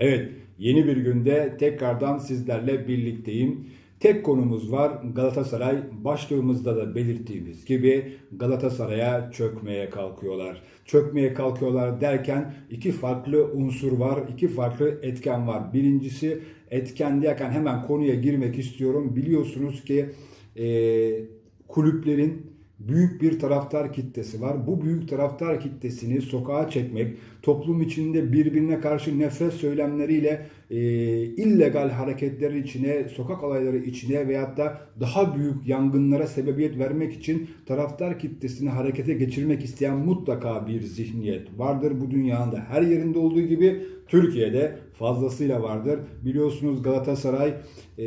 Evet, yeni bir günde tekrardan sizlerle birlikteyim. Tek konumuz var Galatasaray. Başlığımızda da belirttiğimiz gibi Galatasaray'a çökmeye kalkıyorlar. Çökmeye kalkıyorlar derken iki farklı unsur var, iki farklı etken var. Birincisi etken derken hemen konuya girmek istiyorum. Biliyorsunuz ki e, kulüplerin büyük bir taraftar kitlesi var. Bu büyük taraftar kitlesini sokağa çekmek, toplum içinde birbirine karşı nefret söylemleriyle e, illegal hareketler içine, sokak olayları içine veyahut da daha büyük yangınlara sebebiyet vermek için taraftar kitlesini harekete geçirmek isteyen mutlaka bir zihniyet vardır. Bu dünyanın da her yerinde olduğu gibi Türkiye'de fazlasıyla vardır. Biliyorsunuz Galatasaray e,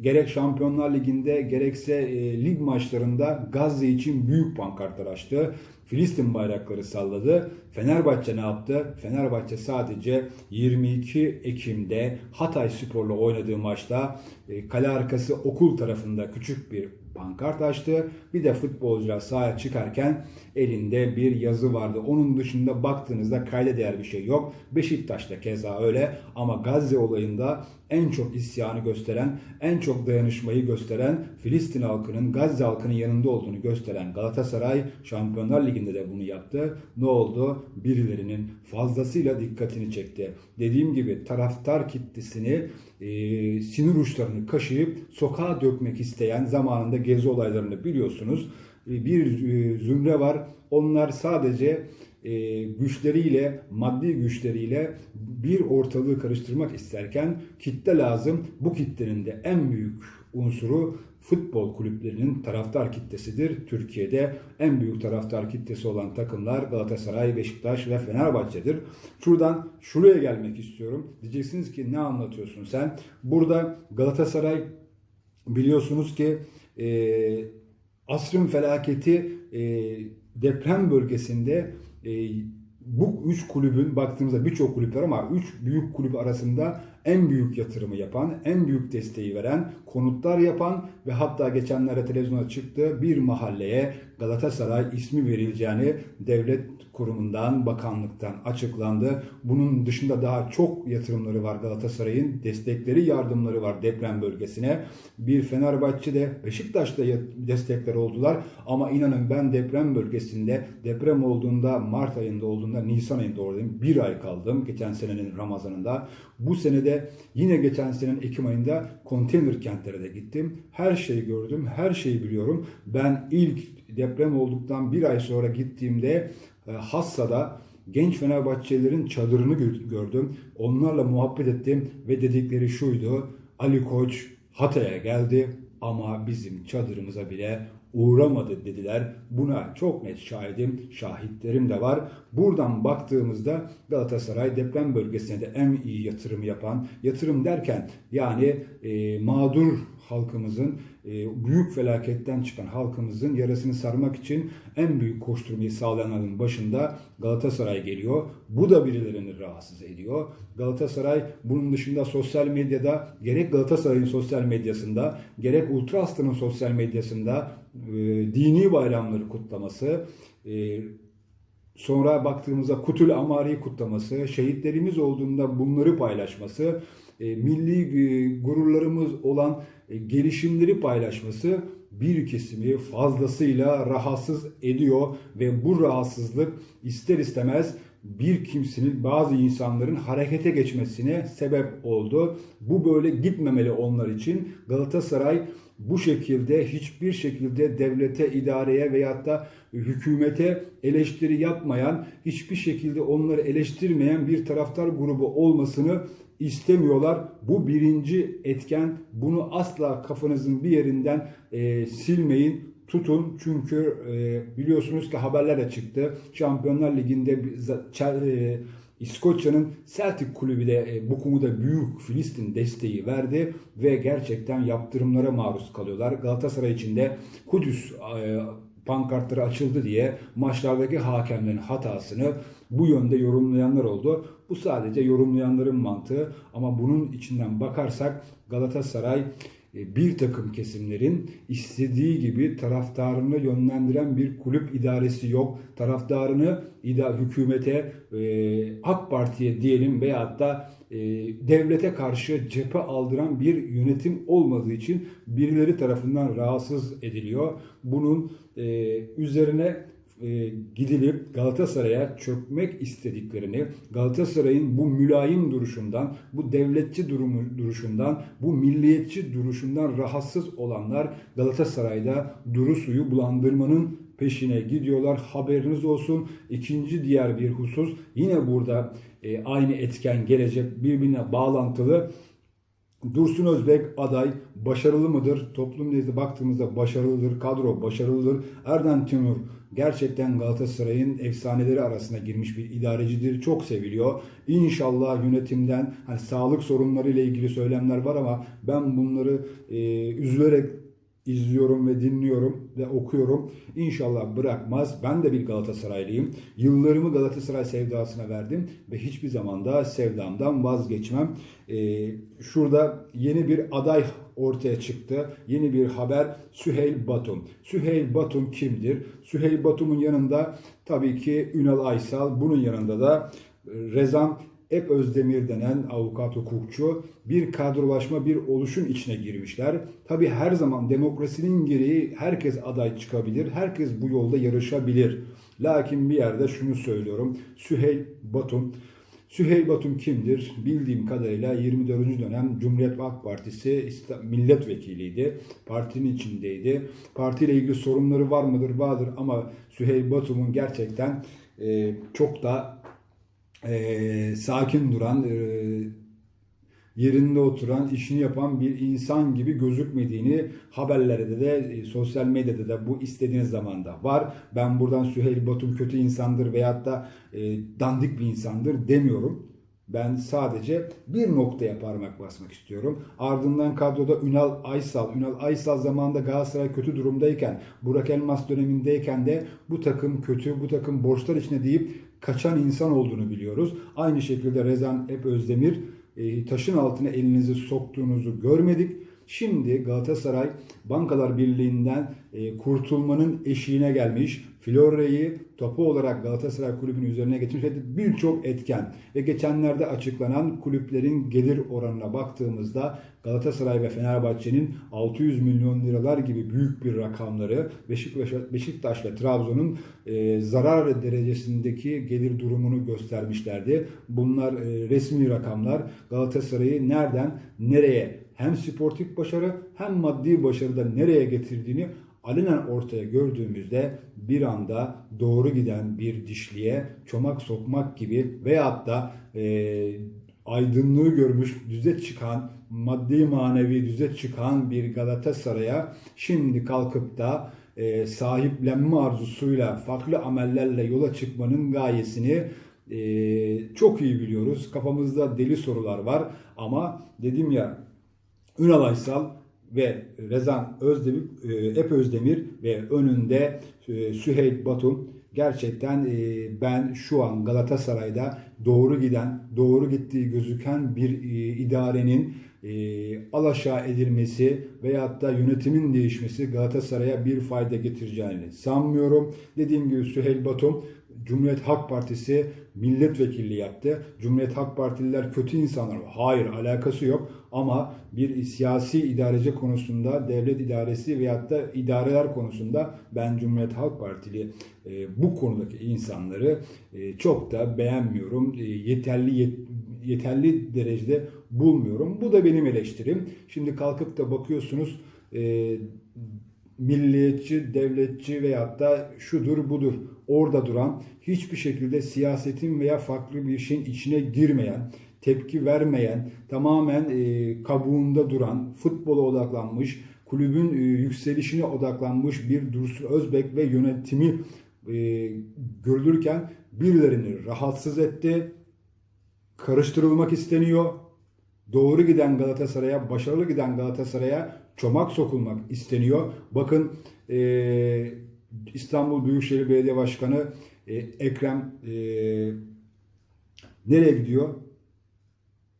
gerek Şampiyonlar Ligi'nde gerekse e, lig maçlarında Gazze için büyük pankartlar açtı. Filistin bayrakları salladı. Fenerbahçe ne yaptı? Fenerbahçe sadece 22 Ekim'de Hatay Spor'la oynadığı maçta e, kale arkası okul tarafında küçük bir pankart açtı. Bir de futbolcular sahaya çıkarken elinde bir yazı vardı. Onun dışında baktığınızda kayda değer bir şey yok. Beşiktaş'ta keza öyle ama Gazze olayında en çok isyanı gösteren, en çok dayanışmayı gösteren, Filistin halkının, Gazze halkının yanında olduğunu gösteren Galatasaray Şampiyonlar Ligi'nde de bunu yaptı. Ne oldu? Birilerinin fazlasıyla dikkatini çekti. Dediğim gibi taraftar kitlesini e, sinir uçlarını kaşıyıp sokağa dökmek isteyen zamanında gezi olaylarını biliyorsunuz. E, bir e, zümre var. Onlar sadece e, güçleriyle, maddi güçleriyle bir ortalığı karıştırmak isterken kitle lazım. Bu kitlenin de en büyük unsuru futbol kulüplerinin taraftar kitlesidir. Türkiye'de en büyük taraftar kitlesi olan takımlar Galatasaray, Beşiktaş ve Fenerbahçe'dir. Şuradan şuraya gelmek istiyorum. Diyeceksiniz ki ne anlatıyorsun sen? Burada Galatasaray biliyorsunuz ki e, asrın felaketi e, deprem bölgesinde e, bu üç kulübün baktığımızda birçok kulüp var ama üç büyük kulüp arasında en büyük yatırımı yapan, en büyük desteği veren, konutlar yapan ve hatta geçenlerde televizyona çıktı bir mahalleye Galatasaray ismi verileceğini devlet kurumundan, bakanlıktan açıklandı. Bunun dışında daha çok yatırımları var Galatasaray'ın, destekleri, yardımları var deprem bölgesine. Bir Fenerbahçe'de, Beşiktaş'ta destekler oldular ama inanın ben deprem bölgesinde deprem olduğunda Mart ayında olduğunda Nisan ayında oradayım. Bir ay kaldım geçen senenin Ramazanında. Bu senede yine geçen senenin Ekim ayında konteyner kentlere de gittim. Her şeyi gördüm, her şeyi biliyorum. Ben ilk deprem olduktan bir ay sonra gittiğimde e, Hassa'da genç Fenerbahçelilerin çadırını gördüm. Onlarla muhabbet ettim ve dedikleri şuydu. Ali Koç Hatay'a geldi ama bizim çadırımıza bile uğramadı dediler. Buna çok net şahidim, şahitlerim de var. Buradan baktığımızda Galatasaray deprem bölgesine de en iyi yatırım yapan, yatırım derken yani e, mağdur halkımızın, e, büyük felaketten çıkan halkımızın yarasını sarmak için en büyük koşturmayı sağlayanların başında Galatasaray geliyor. Bu da birilerini rahatsız ediyor. Galatasaray bunun dışında sosyal medyada gerek Galatasaray'ın sosyal medyasında gerek Ultra Aslan'ın sosyal medyasında e, dini bayramları kutlaması, e, sonra baktığımızda Kutul Amari'yi kutlaması, şehitlerimiz olduğunda bunları paylaşması, e, milli gururlarımız olan gelişimleri paylaşması bir kesimi fazlasıyla rahatsız ediyor ve bu rahatsızlık ister istemez bir kimsenin bazı insanların harekete geçmesine sebep oldu. Bu böyle gitmemeli onlar için. Galatasaray bu şekilde hiçbir şekilde devlete, idareye veyahut da hükümete eleştiri yapmayan, hiçbir şekilde onları eleştirmeyen bir taraftar grubu olmasını istemiyorlar. Bu birinci etken. Bunu asla kafanızın bir yerinden e, silmeyin tutun çünkü e, biliyorsunuz ki haberler de çıktı. Şampiyonlar Ligi'nde İskoçya'nın Celtic kulübü de e, bu konuda büyük Filistin desteği verdi ve gerçekten yaptırımlara maruz kalıyorlar. Galatasaray için de Kudüs e, pankartları açıldı diye maçlardaki hakemlerin hatasını bu yönde yorumlayanlar oldu. Bu sadece yorumlayanların mantığı ama bunun içinden bakarsak Galatasaray bir takım kesimlerin istediği gibi taraftarını yönlendiren bir kulüp idaresi yok. Taraftarını ida hükümete, e, AK Parti'ye diyelim veyahut da e, devlete karşı cephe aldıran bir yönetim olmadığı için birileri tarafından rahatsız ediliyor. Bunun e, üzerine e, gidilip Galatasaray'a çökmek istediklerini, Galatasaray'ın bu mülayim duruşundan, bu devletçi durumu, duruşundan, bu milliyetçi duruşundan rahatsız olanlar Galatasaray'da duru suyu bulandırmanın peşine gidiyorlar. Haberiniz olsun. İkinci diğer bir husus yine burada e, aynı etken gelecek birbirine bağlantılı. Dursun Özbek aday başarılı mıdır? Toplum nezdinde baktığımızda başarılıdır. Kadro başarılıdır. Erden Timur gerçekten Galatasaray'ın efsaneleri arasına girmiş bir idarecidir. Çok seviliyor. İnşallah yönetimden hani sağlık sorunları ile ilgili söylemler var ama ben bunları e, üzülerek izliyorum ve dinliyorum ve okuyorum. İnşallah bırakmaz. Ben de bir Galatasaraylıyım. Yıllarımı Galatasaray sevdasına verdim ve hiçbir zaman da sevdamdan vazgeçmem. Ee, şurada yeni bir aday ortaya çıktı. Yeni bir haber Süheyl Batum. Süheyl Batum kimdir? Süheyl Batum'un yanında tabii ki Ünal Aysal. Bunun yanında da Rezan Ep Özdemir denen avukat hukukçu bir kadrolaşma, bir oluşum içine girmişler. Tabi her zaman demokrasinin gereği herkes aday çıkabilir, herkes bu yolda yarışabilir. Lakin bir yerde şunu söylüyorum, Süheyl Batum, Süheyl Batum kimdir? Bildiğim kadarıyla 24. dönem Cumhuriyet Halk Partisi milletvekiliydi. Partinin içindeydi. Partiyle ilgili sorunları var mıdır? Vardır ama Süheyl Batum'un gerçekten çok da e, sakin duran, e, yerinde oturan, işini yapan bir insan gibi gözükmediğini haberlerde de, e, sosyal medyada da bu istediğiniz zamanda var. Ben buradan Süheyl Batum kötü insandır veyahut da e, dandik bir insandır demiyorum. Ben sadece bir noktaya parmak basmak istiyorum. Ardından kadroda Ünal Aysal. Ünal Aysal zamanında Galatasaray kötü durumdayken, Burak Elmas dönemindeyken de bu takım kötü, bu takım borçlar içine deyip kaçan insan olduğunu biliyoruz. Aynı şekilde Rezan Ep Özdemir e, taşın altına elinizi soktuğunuzu görmedik. Şimdi Galatasaray Bankalar Birliği'nden e, kurtulmanın eşiğine gelmiş. Florya'yı topu olarak Galatasaray Kulübü'nün üzerine getirmiş ve birçok etken ve geçenlerde açıklanan kulüplerin gelir oranına baktığımızda Galatasaray ve Fenerbahçe'nin 600 milyon liralar gibi büyük bir rakamları Beşiktaş, Beşiktaş ve Trabzon'un e, zarar derecesindeki gelir durumunu göstermişlerdi. Bunlar e, resmi rakamlar Galatasaray'ı nereden nereye hem sportif başarı hem maddi başarıda nereye getirdiğini alenen ortaya gördüğümüzde bir anda doğru giden bir dişliye çomak sokmak gibi veyahut da e, aydınlığı görmüş, düze çıkan, maddi manevi düze çıkan bir Galatasaray'a şimdi kalkıp da e, sahiplenme arzusuyla, farklı amellerle yola çıkmanın gayesini e, çok iyi biliyoruz. Kafamızda deli sorular var ama dedim ya Ünal Aysal ve Rezan Özdemir, e, Ep Özdemir ve önünde e, Süheyl Batum gerçekten e, ben şu an Galatasaray'da doğru giden, doğru gittiği gözüken bir idarenin alaşağı edilmesi veyahut da yönetimin değişmesi Galatasaray'a bir fayda getireceğini sanmıyorum. Dediğim gibi Süheyl Batum Cumhuriyet Halk Partisi milletvekilliği yaptı. Cumhuriyet Halk Partililer kötü insanlar. Hayır alakası yok ama bir siyasi idareci konusunda devlet idaresi veyahut da idareler konusunda ben Cumhuriyet Halk Partili e, bu konudaki insanları e, çok da beğenmiyorum. E, yeterli yet, yeterli derecede bulmuyorum. Bu da benim eleştirim. Şimdi kalkıp da bakıyorsunuz e, milliyetçi, devletçi veyahut da şudur budur orada duran, hiçbir şekilde siyasetin veya farklı bir şeyin içine girmeyen, tepki vermeyen, tamamen e, kabuğunda duran, futbola odaklanmış, kulübün e, yükselişine odaklanmış bir Dursun Özbek ve yönetimi e, görülürken birilerini rahatsız etti, karıştırılmak isteniyor. Doğru giden Galatasaray'a, başarılı giden Galatasaray'a çomak sokulmak isteniyor. Bakın e, İstanbul Büyükşehir Belediye Başkanı e, Ekrem e, nereye gidiyor?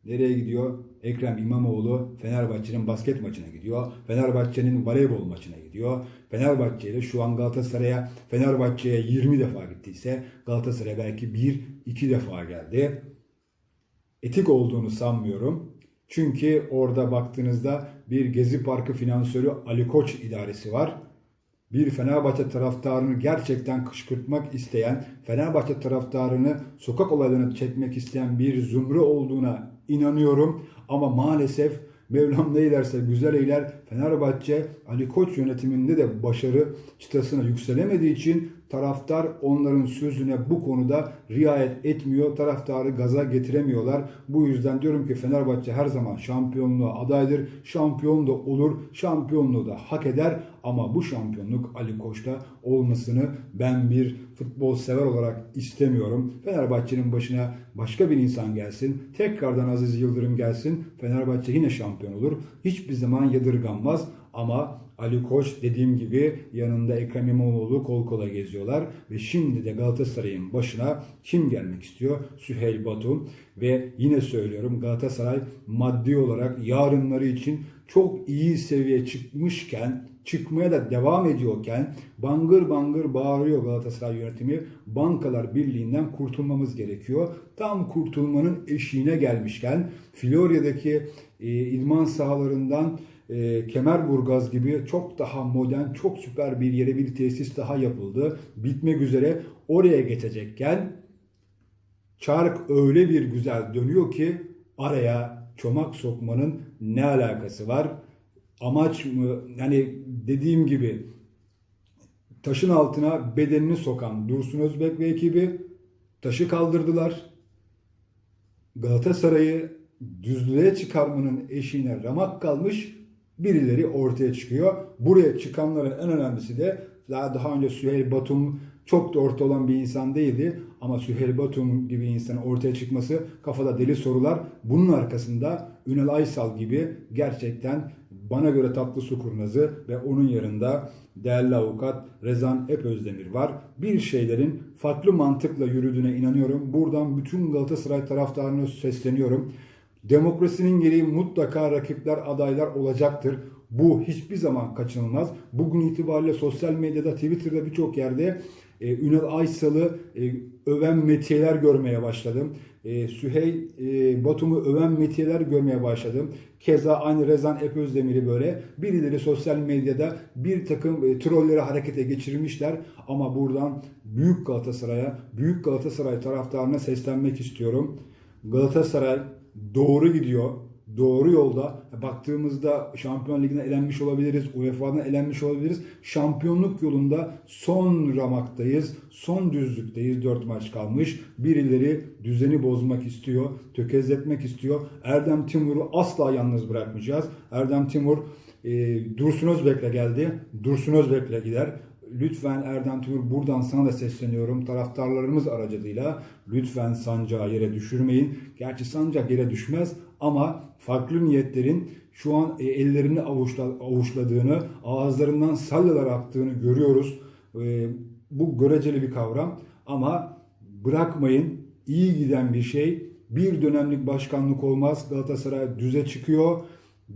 Nereye gidiyor? Ekrem İmamoğlu Fenerbahçe'nin basket maçına gidiyor. Fenerbahçe'nin voleybol maçına gidiyor. Fenerbahçe ile şu an Galatasaray'a Fenerbahçe'ye 20 defa gittiyse Galatasaray belki 1-2 defa geldi. Etik olduğunu sanmıyorum. Çünkü orada baktığınızda bir Gezi Parkı finansörü Ali Koç idaresi var bir Fenerbahçe taraftarını gerçekten kışkırtmak isteyen, Fenerbahçe taraftarını sokak olaylarına çekmek isteyen bir zümre olduğuna inanıyorum. Ama maalesef Mevlam ne eylerse güzel eyler. Fenerbahçe Ali Koç yönetiminde de başarı çıtasına yükselemediği için taraftar onların sözüne bu konuda riayet etmiyor. Taraftarı gaza getiremiyorlar. Bu yüzden diyorum ki Fenerbahçe her zaman şampiyonluğa adaydır. Şampiyon da olur. Şampiyonluğu da hak eder. Ama bu şampiyonluk Ali Koç'ta olmasını ben bir futbol sever olarak istemiyorum. Fenerbahçe'nin başına başka bir insan gelsin. Tekrardan Aziz Yıldırım gelsin. Fenerbahçe yine şampiyon olur. Hiçbir zaman yadırganmaz. Ama Ali Koç dediğim gibi yanında Ekrem İmamoğlu kol kola geziyorlar ve şimdi de Galatasaray'ın başına kim gelmek istiyor? Süheyl Batum ve yine söylüyorum Galatasaray maddi olarak yarınları için çok iyi seviye çıkmışken çıkmaya da devam ediyorken bangır bangır bağırıyor Galatasaray yönetimi. Bankalar Birliği'nden kurtulmamız gerekiyor. Tam kurtulmanın eşiğine gelmişken Florya'daki e, idman sahalarından e, Kemerburgaz gibi çok daha modern, çok süper bir yere bir tesis daha yapıldı. Bitmek üzere oraya geçecekken çark öyle bir güzel dönüyor ki araya çomak sokmanın ne alakası var? Amaç mı? Yani dediğim gibi taşın altına bedenini sokan Dursun Özbek ve ekibi taşı kaldırdılar. Galatasaray'ı düzlüğe çıkarmanın eşiğine ramak kalmış birileri ortaya çıkıyor. Buraya çıkanların en önemlisi de daha, daha önce Süheyl Batum çok da orta olan bir insan değildi. Ama Süheyl Batum gibi insanın ortaya çıkması kafada deli sorular. Bunun arkasında Ünal Aysal gibi gerçekten bana göre tatlı su kurnazı ve onun yanında değerli avukat Rezan Epözdemir var. Bir şeylerin farklı mantıkla yürüdüğüne inanıyorum. Buradan bütün Galatasaray taraftarına sesleniyorum. Demokrasinin gereği mutlaka rakipler, adaylar olacaktır. Bu hiçbir zaman kaçınılmaz. Bugün itibariyle sosyal medyada, Twitter'da birçok yerde e, Ünal Aysal'ı e, öven metiyeler görmeye başladım. E, Sühey e, Batum'u öven metiyeler görmeye başladım. Keza aynı Rezan Epözdemir'i böyle birileri sosyal medyada bir takım e, trolleri harekete geçirmişler. Ama buradan Büyük Galatasaray'a, Büyük Galatasaray taraftarına seslenmek istiyorum. Galatasaray doğru gidiyor. Doğru yolda. Baktığımızda Şampiyon Ligi'ne elenmiş olabiliriz. UEFA'dan elenmiş olabiliriz. Şampiyonluk yolunda son ramaktayız. Son düzlükteyiz. 4 maç kalmış. Birileri düzeni bozmak istiyor. Tökezletmek istiyor. Erdem Timur'u asla yalnız bırakmayacağız. Erdem Timur e, Dursun Özbek'le geldi. Dursun Özbek'le gider. Lütfen Erdem Timur buradan sana da sesleniyorum. Taraftarlarımız aracılığıyla lütfen sancağı yere düşürmeyin. Gerçi sancak yere düşmez ama farklı niyetlerin şu an e, ellerini avuçla, avuçladığını, ağızlarından salyalar attığını görüyoruz. E, bu göreceli bir kavram ama bırakmayın. İyi giden bir şey. Bir dönemlik başkanlık olmaz. Galatasaray düze çıkıyor.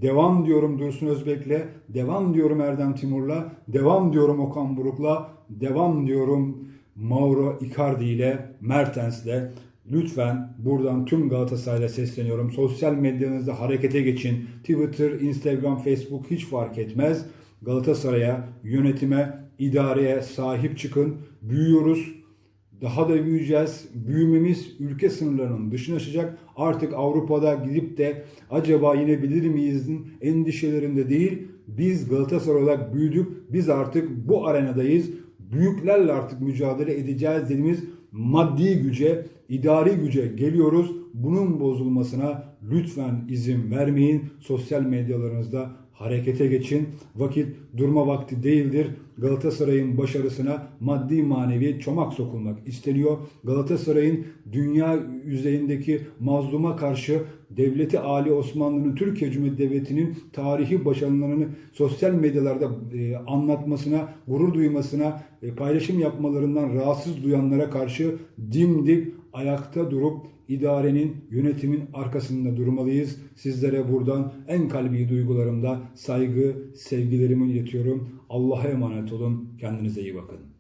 Devam diyorum Dursun Özbek'le, devam diyorum Erdem Timur'la, devam diyorum Okan Buruk'la, devam diyorum Mauro Icardi ile, Mertens'le. Lütfen buradan tüm Galatasaray'la sesleniyorum. Sosyal medyanızda harekete geçin. Twitter, Instagram, Facebook hiç fark etmez. Galatasaray'a, yönetime, idareye sahip çıkın. Büyüyoruz. Daha da büyüyeceğiz. Büyümemiz ülke sınırlarının dışına çıkacak. Artık Avrupa'da gidip de acaba yenebilir miyizin endişelerinde değil. Biz Galatasaray olarak büyüdük. Biz artık bu arenadayız. Büyüklerle artık mücadele edeceğiz dediğimiz maddi güce, idari güce geliyoruz. Bunun bozulmasına lütfen izin vermeyin. Sosyal medyalarınızda harekete geçin. Vakit durma vakti değildir. Galatasaray'ın başarısına maddi manevi çomak sokulmak isteniyor. Galatasaray'ın dünya yüzeyindeki mazluma karşı devleti Ali Osmanlı'nın Türkiye Cumhuriyeti Devleti'nin tarihi başarılarını sosyal medyalarda e, anlatmasına, gurur duymasına, e, paylaşım yapmalarından rahatsız duyanlara karşı dimdik ayakta durup idarenin, yönetimin arkasında durmalıyız. Sizlere buradan en kalbi duygularımda saygı, sevgilerimi iletiyorum. Allah'a emanet olun. Kendinize iyi bakın.